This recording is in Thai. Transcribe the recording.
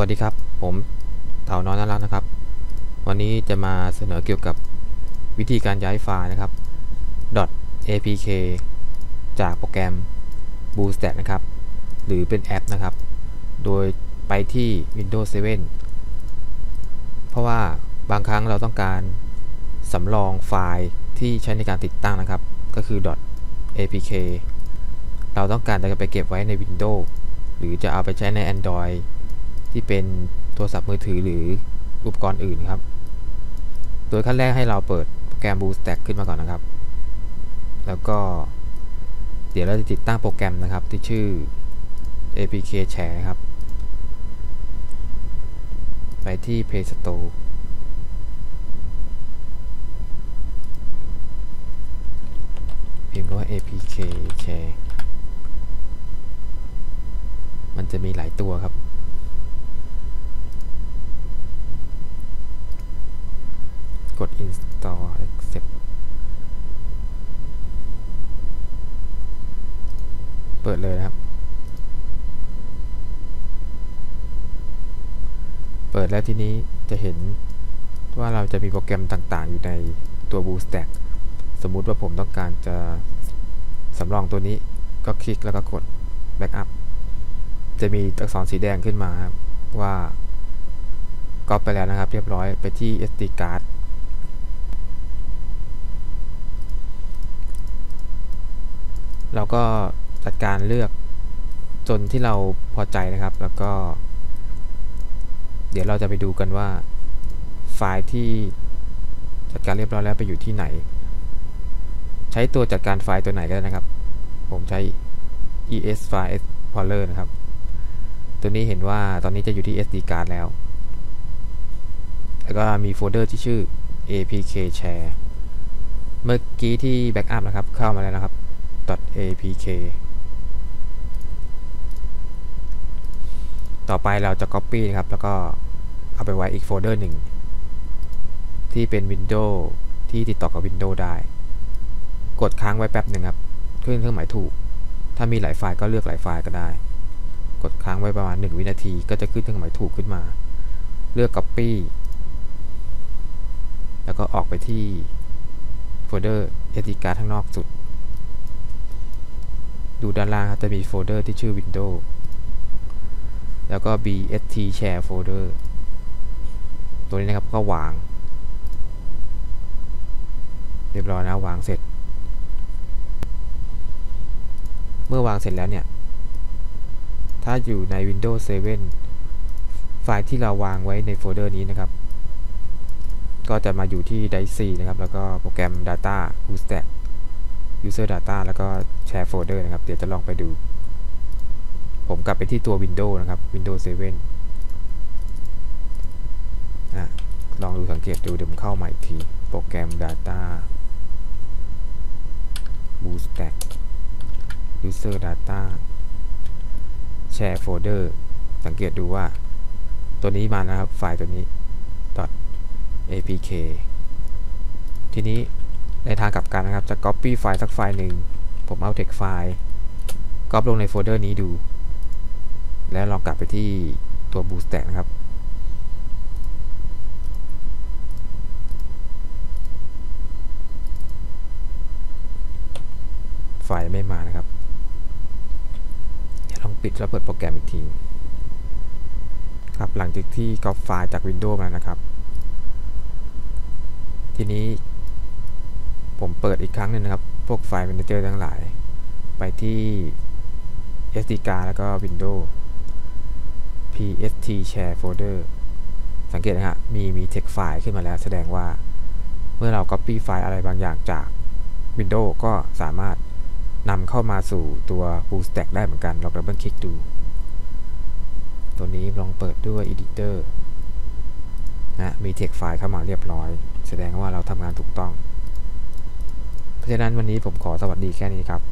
วัสดีครับ ผมเต่าน้อยน่ารักนะครับ วันนี้จะมาเสนอเกี่ยวกับวิธีการย้ายไฟล์นะครับ .apk จากโปรแกรม BlueStack นะครับ หรือเป็นแอปนะครับ โดยไปที่ Windows 7 เพราะว่าบางครั้งเราต้องการสำรองไฟล์ที่ใช้ในการติดตั้งนะครับ ก็คือ .apk เราต้องการจะไปเก็บไว้ใน Windows หรือจะเอาไปใช้ใน Android ที่เป็นโทรศัพท์มือถือหรืออุปกรณ์อื่นครับ โดยขั้นแรกให้เราเปิดโปรแกรม BlueStack ขึ้นมาก่อนนะครับ แล้วก็เดี๋ยวเราจะติดตั้งโปรแกรมนะครับที่ชื่อ apk share ครับ ไปที่ Play Store พิมพ์ว่า apk share มันจะมีหลายตัวครับ กด install accept เปิดเลยนะครับ เปิดแล้วทีนี้จะเห็นว่าเราจะมีโปรแกรมต่างๆ อยู่ในตัว BlueStack สมมุติว่าผมต้องการจะสำรองตัวนี้ก็คลิกแล้วก็กด Backup จะมีอักษรสีแดงขึ้นมาว่าก๊อปไปแล้วนะครับ เรียบร้อยไปที่ SD card เราก็ จัดการเลือกจนที่เราพอใจนะครับ แล้วก็ เดี๋ยวเราจะไปดูกันว่า ไฟล์ที่จัดการเรียบร้อยแล้วไปอยู่ที่ไหน ใช้ตัวจัดการไฟล์ตัวไหนก็ได้นะครับ ผมใช้ es file explorer นะครับ ตัวนี้เห็นว่าตอนนี้จะอยู่ที่ sd card แล้ว แล้วก็มีโฟลเดอร์ที่ชื่อ apk share เมื่อกี้ที่แบ็กอัพนะครับ เข้ามาแล้วนะครับ .apk ต่อไปเราจะ Copy นะครับ แล้วก็เอาไปไว้อีกโฟลเดอร์หนึ่งที่เป็น Windows ที่ติดต่อกับ Windows ได้ กดค้างไว้แป๊บหนึ่งครับ ขึ้นเครื่องหมายถูก ถ้ามีหลายไฟล์ก็เลือกหลายไฟล์ก็ได้ กดค้างไว้ประมาณ 1 วินาที ก็จะขึ้นเครื่องหมายถูกขึ้นมา เลือก Copy แล้วก็ออกไปที่โฟลเดอร์ SD card ข้างนอกสุด ดูด้านล่างครับจะมีโฟลเดอร์ที่ชื่อ Windows แล้วก็ bst share folder ตัวนี้นะครับก็วาง เรียบร้อยนะวางเสร็จ เมื่อวางเสร็จแล้วเนี่ย ถ้าอยู่ใน Windows 7 ไฟล์ที่เราวางไว้ในโฟลเดอร์นี้นะครับ ก็จะมาอยู่ที่ Drive C นะครับ แล้วก็โปรแกรม Data u s t a c User Data แล้วก็ Share Folder นะครับ เดี๋ยวจะลองไปดู ผมกลับไปที่ตัว Windows นะครับ Windows 7อะลองดูสังเกตดูเดี๋ยวผมเข้าใหม่อีกที โปรแกรม Data BlueStack User Data Share Folder สังเกตดูว่า ตัวนี้มานะครับ ไฟล์ตัวนี้ .apk ทีนี้ในทางกลับกันนะครับ จะ Copy ไฟล์สักไฟล์หนึ่ง ผมเอา text ไฟล์ ก๊อปลงในโฟลเดอร์นี้ดู แล้วลองกลับไปที่ตัว BlueStack นะครับ ไฟไม่มานะครับ เดี๋ยวลองปิดแล้วเปิดโปรแกรมอีกที ครับ หลังจากที่ก๊อปไฟล์จาก Windows มานะครับ ทีนี้ผมเปิดอีกครั้งหนึ่งนะครับ พวกไฟล์ Manager ทั้งหลาย ไปที่ SD card แล้วก็ Windows pst share folder สังเกตนะฮะ มีมี text ไฟล์ขึ้นมาแล้ว แสดงว่า เมื่อเรา copy ไฟล์อะไรบางอย่างจาก Windows ก็สามารถนำเข้ามาสู่ตัว BlueStack ได้เหมือนกัน ลองดับเบิลคลิกดู ตัวนี้ลองเปิดด้วย Editor นะมี text ไฟล์เข้ามาเรียบร้อย แสดงว่าเราทำงานถูกต้อง เพราะฉะนั้นวันนี้ผมขอสวัสดีแค่นี้ครับ